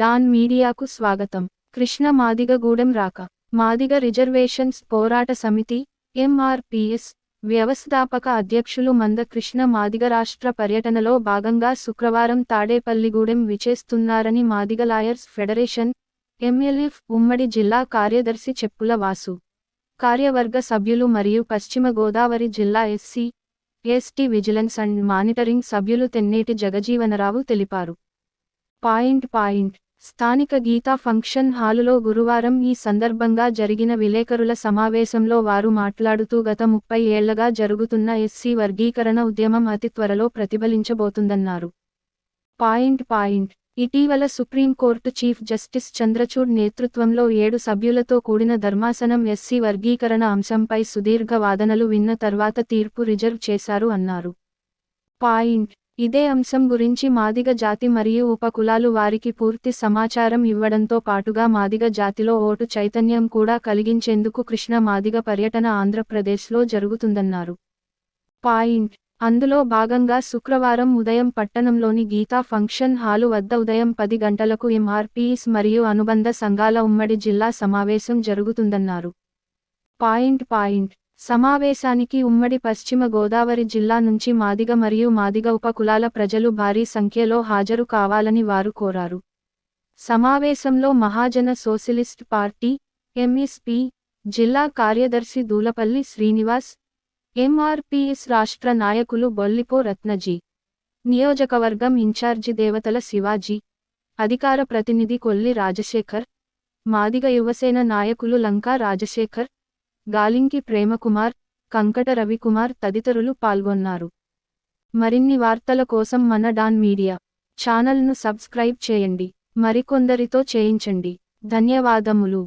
Don మీడియాకు స్వాగతం. కృష్ణ మాదిగగూడెం రాక. మాదిగ రిజర్వేషన్స్ పోరాట సమితి ఎంఆర్పిఎస్ వ్యవస్థాపక అధ్యక్షులు మంద కృష్ణ మాదిగ రాష్ట్ర పర్యటనలో భాగంగా శుక్రవారం తాడేపల్లిగూడెం విచేస్తున్నారని మాదిగ లాయర్స్ ఫెడరేషన్ ఎంఎల్ఎఫ్ ఉమ్మడి జిల్లా కార్యదర్శి చెప్పుల వాసు. కార్యవర్గ సభ్యులు మరియు పశ్చిమ గోదావరి జిల్లా SC ST vigilance and monitoring సభ్యులు తెన్నేటి జగజీవనరావు తెలిపారు. పాయింట్ పాయింట్ స్థానిక గీతా ఫంక్షన్ హాలులో గురువారం ఈ సందర్భంగా జరిగిన విలేకరుల సమావేశంలో వారు మాట్లాడుతూ గత ముప్పై ఏళ్ళగా జరుగుతున్న ఎస్సీ వర్గీకరణ ఉద్యమం అతి త్వరలో ప్రతిఫలించబోతుందన్నారు. Point point. ఇటీవల supreme court chief justice Chandrachud నేతృత్వంలో ఏడు సభ్యులతో కూడిన ధర్మాసనం ఎస్సీ వర్గీకరణ అంశంపై సుదీర్ఘ వాదనలు విన్న తర్వాత తీర్పు రిజర్వ్ చేశారు అన్నారు. పాయింట్. ఇదే అంశం గురించి మాదిగ జాతి మరియు ఉపకులాలు వారికి పూర్తి సమాచారం ఇవ్వడంతో పాటుగా మాదిగ జాతిలో ఓటు చైతన్యం కూడా కలిగించేందుకు కృష్ణ మాదిగ పర్యటన ఆంధ్రప్రదేశ్లో జరుగుతుందన్నారు. పాయింట్. అందులో భాగంగా శుక్రవారం ఉదయం పట్టణంలోని గీతా ఫంక్షన్ హాలు వద్ద ఉదయం పది గంటలకు ఎంఆర్పీఎస్ మరియు అనుబంధ సంఘాల ఉమ్మడి జిల్లా సమావేశం జరుగుతుందన్నారు. Point point. సమావేశానికి ఉమ్మడి పశ్చిమ గోదావరి జిల్లా నుంచి మాదిగ మరియు మాదిగ ఉపకులాల ప్రజలు భారీ సంఖ్యలో హాజరు కావాలని వారు కోరారు. సమావేశంలో మహాజన సోషలిస్ట్ పార్టీ ఎంఎస్పి జిల్లా కార్యదర్శి దూలపల్లి శ్రీనివాస్ ఎంఆర్పిఎస్ రాష్ట్ర నాయకులు బొల్లిపో రత్నజీ నియోజకవర్గం ఇన్ఛార్జి దేవతల శివాజీ అధికార ప్రతినిధి కొల్లి రాజశేఖర్ మాదిగ యువసేన నాయకులు లంకా రాజశేఖర్ గాలింకి ప్రేమకుమార్ కంకట రవికుమార్ తదితరులు పాల్గొన్నారు. మరిన్ని వార్తల కోసం మన డాన్ మీడియా ఛానల్ను సబ్స్క్రైబ్ చేయండి. మరికొందరితో చేయించండి. ధన్యవాదములు.